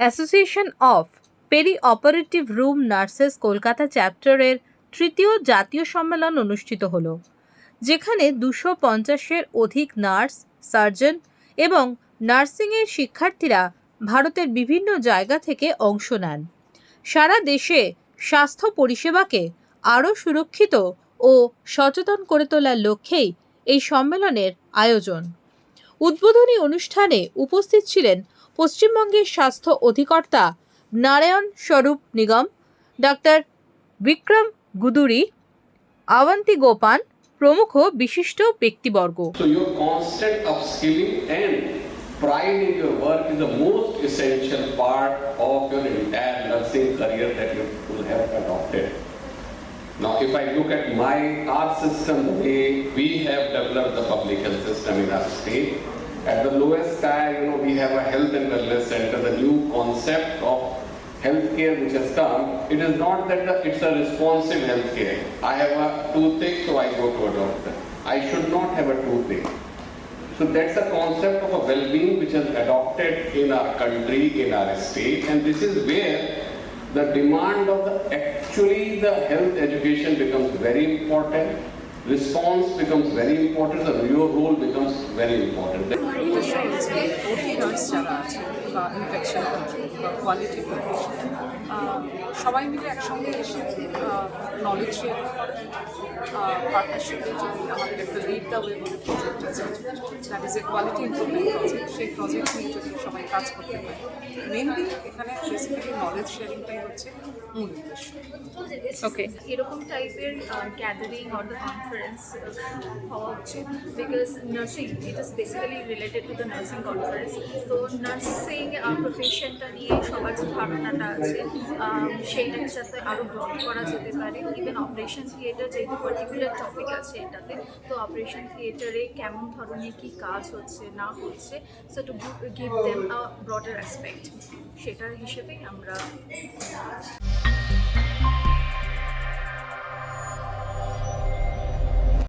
Association of perioperative room nurses Kolkata চ্যাপ্টারের তৃতীয় জাতীয় সম্মেলন অনুষ্ঠিত হল, যেখানে দুশো পঞ্চাশের অধিক নার্স, সার্জন এবং নার্সিংয়ের শিক্ষার্থীরা ভারতের বিভিন্ন জায়গা থেকে অংশ নেন। সারা দেশে স্বাস্থ্য পরিষেবাকে আরও সুরক্ষিত ও সচেতন করে তোলার লক্ষ্যেই এই সম্মেলনের আয়োজন। উদ্বোধনী অনুষ্ঠানে উপস্থিত ছিলেন পশ্চিমবঙ্গের স্বাস্থ্য অধিকর্তা নারায়ণ স্বরূপ নিগম ডাক্তার বিক্রম গুদুরি আওয়ান্তি গোপান প্রমুখ বিশিষ্ট ব্যক্তিবর্গ pride in your work is the most essential part of your entire nursing career that you will have adopted. Now, if I look at my, our system, the way we have developed the public health system in our state, at the lowest tier, you know, we have a health and wellness center, the new concept of healthcare which has come, it is not that the- it's a responsive healthcare. I have a toothache, so I go to a doctor. I should not have a toothache. So that's a concept of a well-being which is adopted in our country, in our state, and this is where the demand of the, actually the health education becomes very important, response becomes very important, the role becomes very important. বা infection control বা quality control সবাই মিলে একসঙ্গে এসে knowledge share করে পার্টনারশিপে যদি আমাদের একটা লিড দ্য ওয়ে বলে প্রজেক্ট আছে that is a quality improvement সেই প্রজেক্ট নিয়ে যদি সবাই কাজ করতে পারে মেনলি এখানে বেসিক্যালি নলেজ শেয়ারিংটাই হচ্ছে মূল উদ্দেশ্য। ওকে এরকম টাইপের গ্যাদারিং অর দ্য কনফারেন্স হওয়া উচিত because nursing it is basically related to the nursing conference তো নার্সিং প্রফেশনটা নিয়ে সবার যে ধারণাটা আছে সেইটাকে যাতে আরও ব্রড করা যেতে পারে। ইভেন অপারেশন থিয়েটার যেহেতু পার্টিকুলার টপিক আছে এটাতে তো অপারেশন থিয়েটারে কেমন ধরনের কী কাজ হচ্ছে না হচ্ছে so to give them a broader aspect সেটার হিসেবেই আমরা